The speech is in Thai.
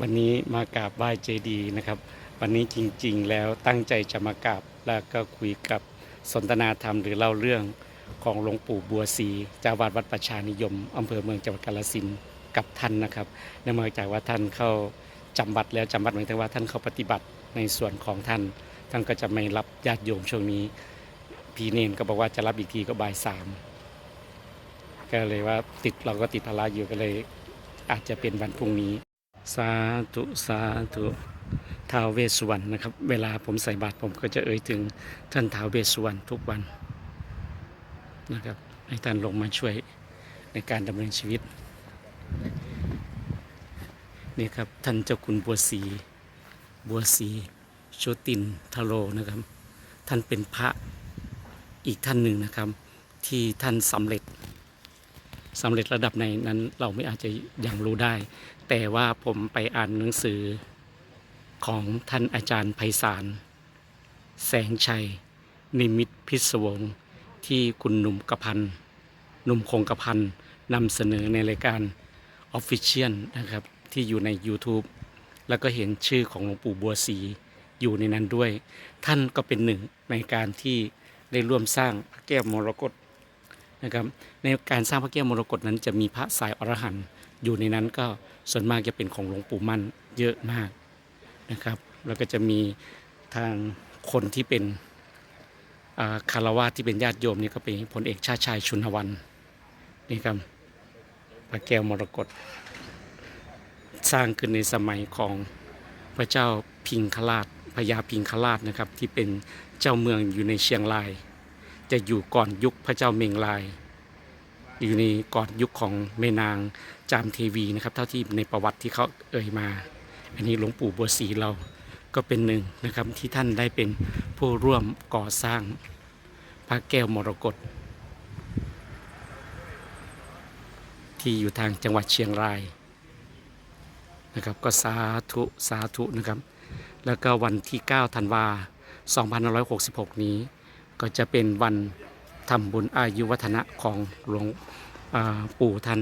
วันนี้มากราบไหว้เจดีย์นะครับ วันนี้จริงๆ แล้วตั้งใจจะมากราบแล้วก็คุยกับสนทนาธรรมหรือเล่าเรื่องของหลวงปู่บัวศรีจาวาดวัดประชานิยมอำเภอเมืองจังหวัดกาฬสินธุ์กับท่านนะครับเนื่องมาจากว่าท่านเข้าจำบัดแล้วจำบัดหมายถึงว่าท่านเข้าปฏิบัติในส่วนของท่าน ท่านก็จะไม่รับญาติโยมช่วงนี้พีเนนก็บอกว่าจะรับอีกทีก็บ่ายสามก็เลยว่าติดเราก็ติดภาระอยู่ก็เลยอาจจะเป็นวันพรุ่งนี้ สาธุสาธุท้าวเวสสุวรรณนะครับ เวลาผมใส่บาตรผมก็จะเอ่ยถึงท่านท้าวเวสสุวรรณทุกวันนะครับให้ท่านลงมาช่วยในการดำเนินชีวิตนี่ครับท่านเจ้าคุณบัวศรีบัวศรีโชตินทโลนะครับ ท่านเป็นพระอีกท่านหนึ่งนะครับ ที่ท่านสำเร็จ สำเร็จระดับในนั้นเราไม่อาจจะยังรู้ได้ แต่ว่าผมไปอ่านหนังสือของท่านอาจารย์ไพศาลแสงชัย นิมิตพิศวงที่คุณหนุ่มกระพันหนุ่มคงกระพันนำเสนอในรายการ Official นะครับ ที่อยู่ใน YouTube แล้วก็เห็นชื่อของหลวงปู่บัวศรีอยู่ในนั้นด้วย ท่านก็เป็นหนึ่งในการที่ได้ร่วมสร้างพระแก้วมรกต นะครับในการสร้างพระแก้วมรกตนั้น จะมีพระสายอรหันต์อยู่ในนั้นก็ส่วนมากจะเป็นของหลวงปู่มั่นเยอะมากนะครับ แล้วก็จะมีทางคนที่เป็นคารวาสที่เป็นญาติโยมนี่ก็เป็นพลเอกชาติชายชุนวันนี่ครับพระแก้วมรกตสร้างขึ้นในสมัยของพระเจ้าพิงคราชพญาพิงคราชนะครับที่เป็นเจ้าเมืองอยู่ในเชียงราย จะอยู่ก่อนยุคพระเจ้าเมงลาย อยู่ในก่อนยุคของแม่นางจามเทวีนะครับเท่าที่ในประวัติที่เขาเอ่ยมา อันนี้หลวงปู่บัวศรีเราก็เป็นหนึ่งนะครับที่ท่านได้เป็นผู้ร่วมก่อสร้างพระแก้วมรกตที่อยู่ทางจังหวัดเชียงรายนะครับก็สาธุสาธุนะครับ แล้วก็วันที่ 9 ธันวา 2566 นี้ ก็จะเป็นวันทำบุญอายุวัฒนะของหลวงปู่ท่าน